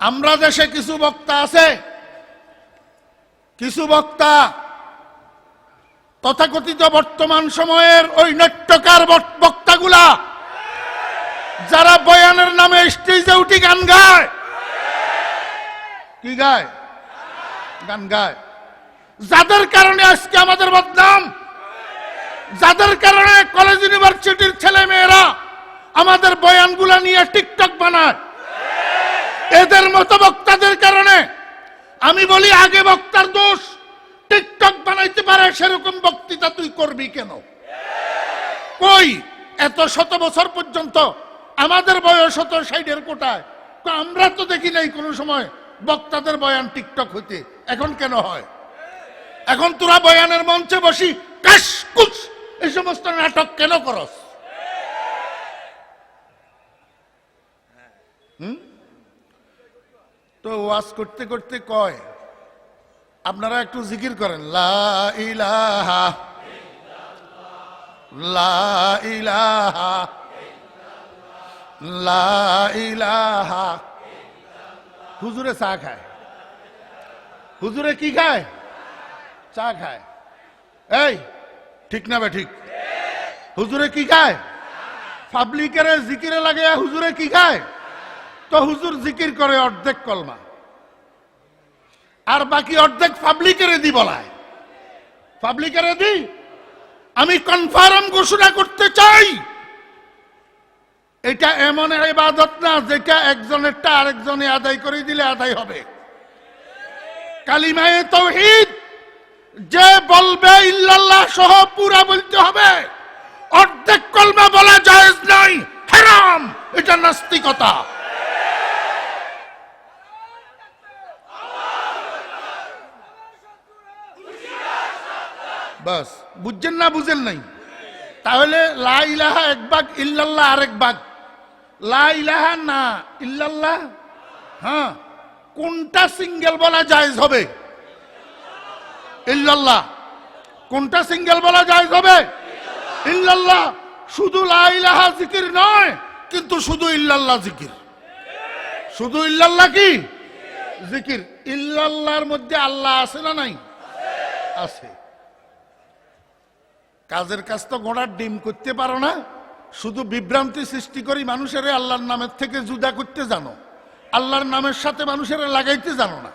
আমরা দেশে কিছু বক্তা আছে। কিছু বক্তা তথাকথিত বর্তমান সময়ের ওই নাট্যকার বক্তাগুলা, যারা বয়ানের নামে স্টেজে উঠি গান গায়। কি গায়? গান গায়। যাদের কারণে আজকে আমাদের বদনাম, যাদের কারণে কলেজ ইউনিভার্সিটির ছেলে মেয়েরা আমাদের বয়ানগুলা নিয়ে টিকটক বানায়। এদের মতো বক্তাদের কারণে আমি বলি, আগে বক্তার দোষ। টিকটক বানাইতে পারে, সেরকম বক্তৃতা তুই করবি কেন? কই? এত শত বছর পর্যন্ত আমাদের বয়স হতো সাইডের কোটায়। আমরা তো দেখি নাই কোনো সময় বক্তাদের বয়ান টিকটক হইতে। এখন কেন হয়? এখন তোরা বয়ানের মঞ্চে বসি কাশকুস এই সমস্ত নাটক কেন করস? হুম? তো ওয়াজ করতে করতে কয়, আপনারা একটু জিকির করেন, লা ইলাহা লা ইলাহা লা ইলাহা হুজুরে চা খায়। হুজুরে কি খায়? চা খায়। এই, ঠিক না বে ঠিক? হুজুরে কি খায়? পাবলিকের জিকিরে লাগে হুজুরে কি খায়? তো হুজুর জিকির করে অর্ধেক কলমা। আর বাকি অর্ধেক পাবলিকের দি বলায়। পাবলিকের দি? আমি কনফার্ম ঘোষণা করতে চাই। এটা এমন ইবাদত না, যেটা একজনেরটা আরেকজনে আদায় করে দিলে আদায় হবে। কালিমায়ে তৌহিদ, যে বলবে ইল্লাল্লাহ সহ পুরা বলতে হবে। অর্ধেক কলমা বলা জায়েজ নাই, হারাম। এটা নাস্তিকতা। বাস। বুঝছেন না, বুঝেন নাই? তাহলে লা ইলাহা এক বাঘ ইল্লাল্লাহ আরেক বাগ লা ইলাহা না, ইল্লাল্লাহ? হ্যাঁ। কোনটা সিঙ্গেল বলা জায়েজ হবে? ইল্লাল্লাহ। কোনটা সিঙ্গেল বলা জায়েজ হবে? ইল্লাল্লাহ। শুধু লা ইলাহা জিকির নয়, কিন্তু শুধু ইল্লাল্লাহ জিকির। শুধু ইল্লাল্লাহ কি? জিকির। ইল্লাল্লাহর মধ্যে আল্লাহ আছে না নাই? আছে। কাজের কাজ তো গোড়ার ডিম করতে পারো না। শুধু বিভ্রান্তি সৃষ্টি করি মানুষের আল্লাহর নামের থেকে জুদা করতে জানো। আল্লাহর নামের সাথে মানুষের লাগাইতে জানো না।